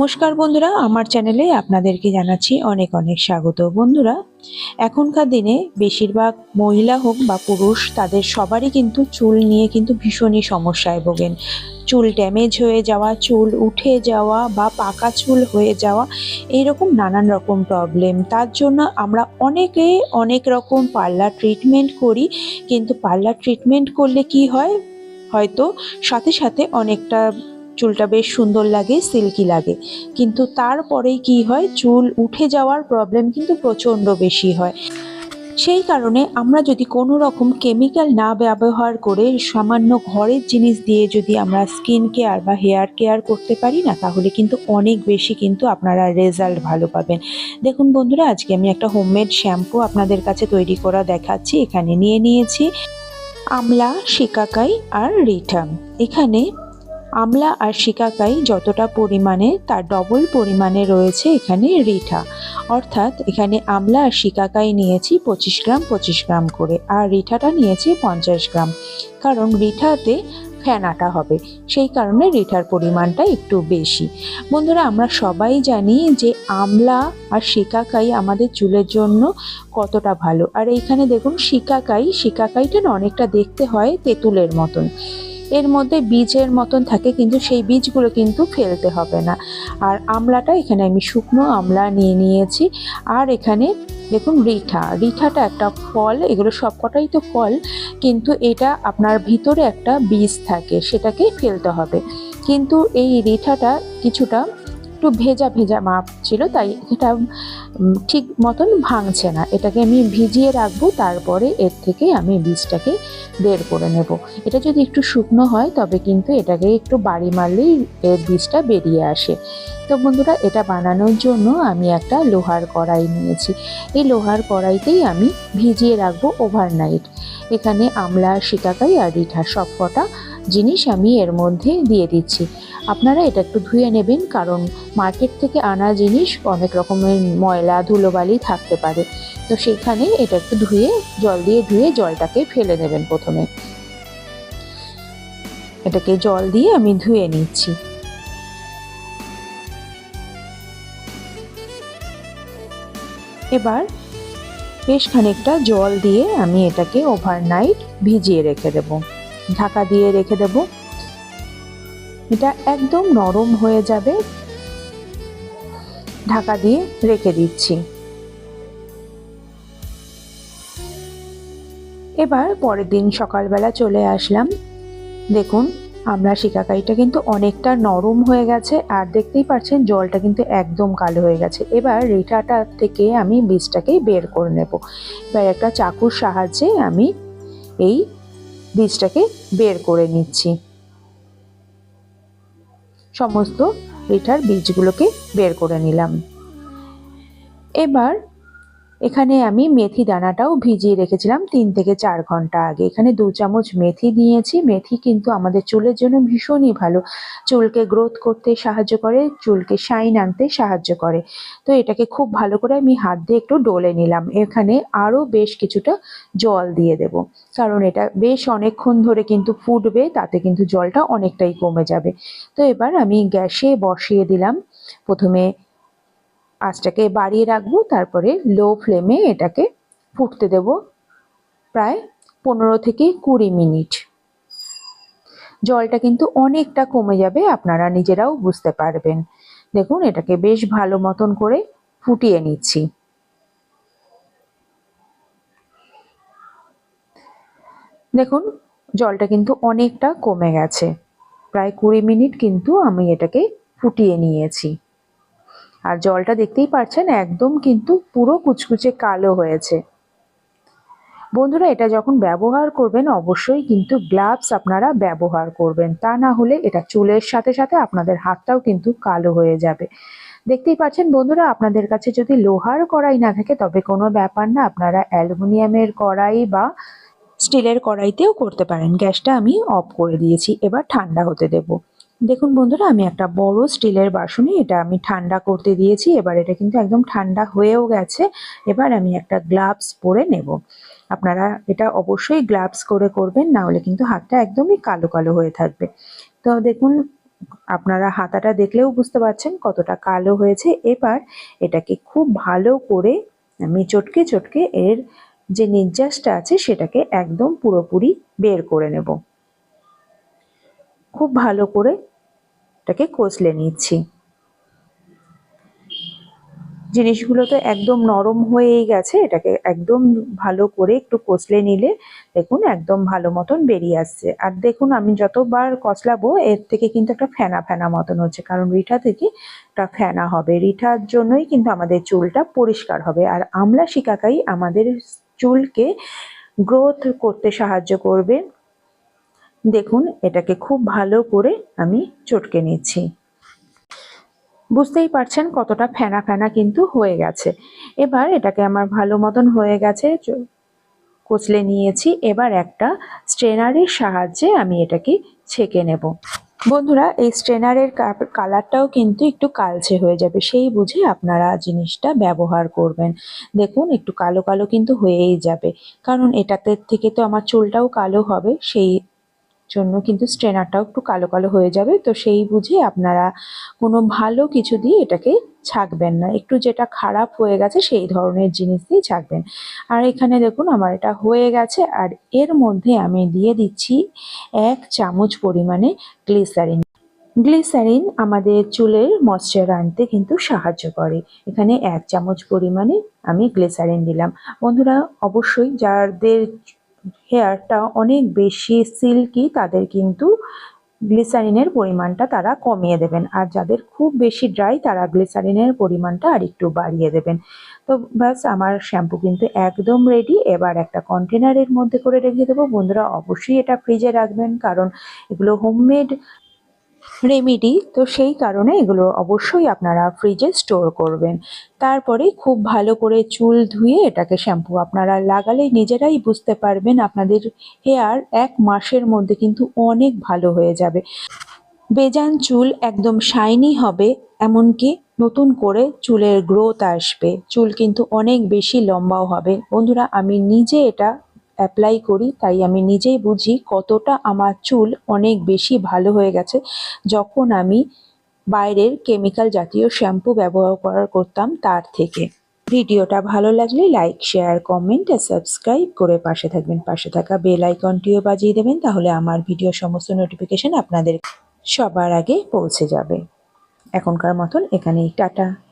নমস্কার বন্ধুরা, আমার চ্যানেলে আপনাদেরকে জানাচ্ছি অনেক অনেক স্বাগত। বন্ধুরা, এখনকার দিনে বেশিরভাগ মহিলা হোক বা পুরুষ, তাদের সবারই কিন্তু চুল নিয়ে কিন্তু ভীষণই সমস্যায় ভোগেন। চুল ড্যামেজ হয়ে যাওয়া, চুল উঠে যাওয়া বা পাকা চুল হয়ে যাওয়া, এইরকম নানান রকম প্রবলেম তার জন্য আমরা অনেকে অনেক রকম পার্লার ট্রিটমেন্ট করি, কিন্তু পার্লার ট্রিটমেন্ট করলে কি হয়? হয়তো সাথে সাথে অনেকটা চুলটা বেশ সুন্দর লাগে সিল্কি লাগে। কিন্তু তারপরেই কি হয়, চুল উঠে যাওয়ার প্রবলেম কিন্তু প্রচণ্ড বেশি হয়। সেই কারণে আমরা যদি কোনো রকম কেমিক্যাল না ব্যবহার করে সামান্য ঘরের জিনিস দিয়ে যদি আমরা স্কিন কেয়ার বা হেয়ার কেয়ার করতে পারি না, তাহলে কিন্তু অনেক বেশি কিন্তু আপনারা রেজাল্ট ভালো পাবেন। দেখুন বন্ধুরা, আজকে আমি একটা হোমমেড শ্যাম্পু আপনাদের কাছে তৈরি করা দেখাচ্ছি, এখানে নিয়ে নিয়েছি। আমলা, শিকাকাই আর রিঠাম এখানে আমলা আর শিকাকাই যতটা পরিমাণে, তার ডবল পরিমাণে রয়েছে এখানে রিঠা। অর্থাৎ এখানে আমলা আর শিকাকাই নিয়েছি পঁচিশ গ্রাম পঁচিশ গ্রাম করে। আর রিঠাটা নিয়েছি পঞ্চাশ গ্রাম। কারণ রিঠাতে ফেনাটা হবে। সেই কারণে রিঠার পরিমাণটা একটু বেশি। বন্ধুরা, আমরা সবাই জানি যে আমলা আর শিকাকাই আমাদের চুলের জন্য কতটা ভালো। আর এইখানে দেখুন, শিকাকাই, শিকাকাইটা না অনেকটা দেখতে হয় তেঁতুলের মতন। এর মধ্যে বীজের মতন থাকে, কিন্তু সেই বীজগুলো কিন্তু ফেলতে হবে না। আর আমলাটা এখানে আমি শুকনো আমলা নিয়ে নিয়েছি। আর এখানে দেখুন রিঠা, রিঠাটা একটা ফল, এগুলো সবকটাই তো ফল, কিন্তু এটা আপনার ভিতরে একটা বীজ থাকে সেটাকে ফেলতে হবে। কিন্তু এই রিঠাটা কিছুটা একটু ভেজা ভেজা মাপ ছিল, তাই এটা ঠিক মতন ভাঙছে না। এটাকে আমি ভিজিয়ে রাখব, তারপরে এর থেকে আমি বীজটাকে বের করে নেব। এটা যদি একটু শুকনো হয়, তবে কিন্তু এটাকে একটু বাড়ি মারলেই এর বীজটা বেরিয়ে আসে। তো বন্ধুরা, এটা বানানোর জন্য আমি একটা লোহার কড়াই নিয়েছি। এই লোহার কড়াইতেই আমি ভিজিয়ে রাখব ওভারনাইট এখানে আমলা শিকাকাই আর রিঠা সব কটা জিনিস আমি এর মধ্যে দিয়ে দিচ্ছি। আপনারা এটা একটু ধুয়ে নেবেন, কারণ মার্কেট থেকে আনা জিনিস অনেক রকমের ময়লা, ধুলোবালি থাকতে পারে। তো সেখানে এটা একটু ধুয়ে, জল দিয়ে ধুয়ে জলটাকে ফেলে নেবেন প্রথমে। এটাকে জল দিয়ে আমি ধুয়ে নিচ্ছি। এবার বেশ খানিকটা জল দিয়ে আমি এটাকে ওভারনাইট ভিজিয়ে রেখে দেব। ঢাকা দিয়ে রেখে দেব। এটা একদম নরম হয়ে যাবে। ঢাকা দিয়ে রেখে দিচ্ছি। এবার পরের দিন সকালবেলা চলে আসলাম। দেখুন, আমরা শিকাকাইটা কিন্তু অনেকটা নরম হয়ে গেছে, আর দেখতেই পাচ্ছেন জলটা কিন্তু একদম কালো হয়ে গেছে। এবার রিঠাটা থেকে আমি বীজটাকে বের করে নেব। এবার একটা চাকুর সাহায্যে আমি এই বীজটাকে বের করে নিচ্ছি। সমস্ত রিঠার বীজগুলোকে বের করে নিলাম। এবার এখানে আমি মেথি দানাটাও ভিজিয়ে রেখেছিলাম তিন থেকে চার ঘণ্টা আগে। এখানে দু চামচ মেথি নিয়েছি। মেথি কিন্তু আমাদের চুলের জন্য ভীষণই ভালো। চুলকে গ্রোথ করতে সাহায্য করে, চুলকে শাইন আনতে সাহায্য করে। তো এটাকে খুব ভালো করে আমি হাত দিয়ে একটু ডলে নিলাম। এখানে আরও বেশ কিছুটা জল দিয়ে দেব। কারণ এটা বেশ অনেকক্ষণ ধরে কিন্তু ফুটবে, তাতে কিন্তু জলটা অনেকটাই কমে যাবে। তো এবার আমি গ্যাসে বসিয়ে দিলাম। প্রথমে আঁচটাকে বাড়িয়ে রাখব, তারপরে লো ফ্লেমে এটাকে ফুটতে দেব প্রায় পনেরো থেকে কুড়ি মিনিট। জলটা কিন্তু অনেকটা কমে যাবে, আপনারা নিজেরাও বুঝতে পারবেন। দেখুন, এটাকে বেশ ভালো মতন করে ফুটিয়ে নিচ্ছি। দেখুন, জলটা কিন্তু অনেকটা কমে গেছে। প্রায় কুড়ি মিনিট কিন্তু আমি এটাকে ফুটিয়ে নিয়েছি। আর জলটা দেখতেই পাচ্ছেন একদম কিন্তু পুরো কুচকুচে কালো হয়েছে। বন্ধুরা, এটা যখন ব্যবহার করবেন, অবশ্যই কিন্তু গ্লাভস আপনারা ব্যবহার করবেন। তা না হলে এটা চুলের সাথে সাথে আপনাদের হাতটাও কিন্তু কালো হয়ে যাবে। দেখতেই পাচ্ছেন বন্ধুরা, আপনাদের কাছে যদি লোহার কড়াই না থাকে, তবে কোনো ব্যাপার না, আপনারা অ্যালুমিনিয়ামের কড়াই বা স্টিলের কড়াইতেও করতে পারেন। গ্যাসটা আমি অফ করে দিয়েছি, এবার ঠান্ডা হতে দেবো। দেখুন বন্ধুরা, আমি একটা বড় স্টিলের বাসনে, এটা আমি ঠান্ডা করতে দিয়েছি, এবার এটা কিন্তু একদম ঠান্ডা হয়েও গেছে, এবার আমি একটা গ্লাভস পরে নেব। আপনারা এটা অবশ্যই গ্লাভস করে করবেন, না হলে কিন্তু হাতটা একদমই কালো কালো হয়ে থাকবে। তো দেখুন, আপনারা হাতাটা দেখলেও বুঝতে পারছেন কতটা কালো হয়েছে। এবার এটাকে খুব ভালো করে, আমি চটকে চটকে এর যে নির্যাসটা আছে, সেটাকে একদম পুরোপুরি বের করে নেব। খুব ভালো করে এটাকে কষলে নিচ্ছি। জিনিসগুলো তো একদম নরম হয়েই গেছে, এটাকে একদম ভালো করে একটু কষলে নিলে দেখুন একদম ভালো মতন বেরিয়ে আসছে। আর দেখুন আমি যতবার কষলাবো, এর থেকে কিন্তু একটা ফেনা ফেনা মতন হচ্ছে, কারণ রিঠা থেকে একটা ফেনা হবে। রিঠার জন্যই কিন্তু আমাদের চুলটা পরিষ্কার হবে, আর আমলা শিকাকাই আমাদের চুলকে গ্রোথ করতে সাহায্য করবে। দেখুন, এটাকে খুব ভালো করে আমি চটকে নিচ্ছি। বুঝতেই পারছেন কতটা ফেনা ফেনা কিন্তু হয়ে গেছে। এবার এটাকে আমার ভালো মতন হয়ে গেছে কচলে নিয়েছি। এবার একটা স্ট্রেনারের সাহায্যে আমি এটাকে ছেঁকে নেব। বন্ধুরা, এই স্ট্রেনারের কালারটাও কিন্তু একটু কালচে হয়ে যাবে, সেই বুঝে আপনারা জিনিসটা ব্যবহার করবেন। দেখুন, একটু কালো কালো কিন্তু হয়েই যাবে। কারণ এটাতে থেকে তো আমার চুলটাও কালো হবে, সেই জন্য কিন্তু স্ট্রেনারটাও একটু কালো কালো হয়ে যাবে। তো সেই বুঝে আপনারা কোনো ভালো কিছু দিয়ে এটাকে ছাকবেন না। একটু যেটা খারাপ হয়ে গেছে সেই ধরনের জিনিস দিয়ে ছাকবেন। আর এখানে দেখুন, আমার এটা হয়ে গেছে। আর এর মধ্যে আমি দিয়ে দিচ্ছি এক চামচ পরিমাণে গ্লিসারিন। গ্লিসারিন আমাদের চুলের ময়শ্চার আনতে কিন্তু সাহায্য করে। এখানে এক চামচ পরিমাণে আমি গ্লিসারিন দিলাম। বন্ধুরা, অবশ্যই যাদের হেয়ারটা অনেক বেশি সিল্কি, তাদের কিন্তু গ্লিসারিনের পরিমাণটা তারা কমিয়ে দেবেন। আর যাদের খুব বেশি ড্রাই, তারা গ্লিসারিনের পরিমাণটা আর একটু বাড়িয়ে দেবেন। তো ব্যাস, আমার শ্যাম্পু কিন্তু একদম রেডি এবার একটা কন্টেনারের মধ্যে করে রেখে দেবো। বন্ধুরা, অবশ্যই এটা ফ্রিজে রাখবেন, কারণ এগুলো হোমমেড রেমিডি তো সেই কারণে এগুলো অবশ্যই আপনারা ফ্রিজে স্টোর করবেন। তারপরে খুব ভালো করে চুল ধুয়ে এটাকে শ্যাম্পু আপনারা লাগালে নিজেরাই বুঝতে পারবেন আপনাদের হেয়ার এক মাসের মধ্যে কিন্তু অনেক ভালো হয়ে যাবে। বেজান চুল একদম শাইনি হবে, এমনকি নতুন করে চুলের গ্রোথ আসবে। চুল কিন্তু অনেক বেশি লম্বাও হবে। বন্ধুরা, আমি নিজে এটা অ্যাপ্লাই করি, তাই আমি নিজেই বুঝি কতটা আমার চুল অনেক বেশি ভালো হয়ে গেছে। যখন আমি বাইরের কেমিক্যাল জাতীয় শ্যাম্পু ব্যবহার করার করতাম তার থেকে। ভিডিওটা ভালো লাগলে লাইক শেয়ার কমেন্ট আর সাবস্ক্রাইব করে পাশে থাকবেন। পাশে থাকা বেল আইকনটিও বাজিয়ে দেবেন, তাহলে আমার ভিডিও সমস্ত নোটিফিকেশন আপনাদের সবার আগে পৌঁছে যাবে। এখনকার মতন এখানেই, টাটা।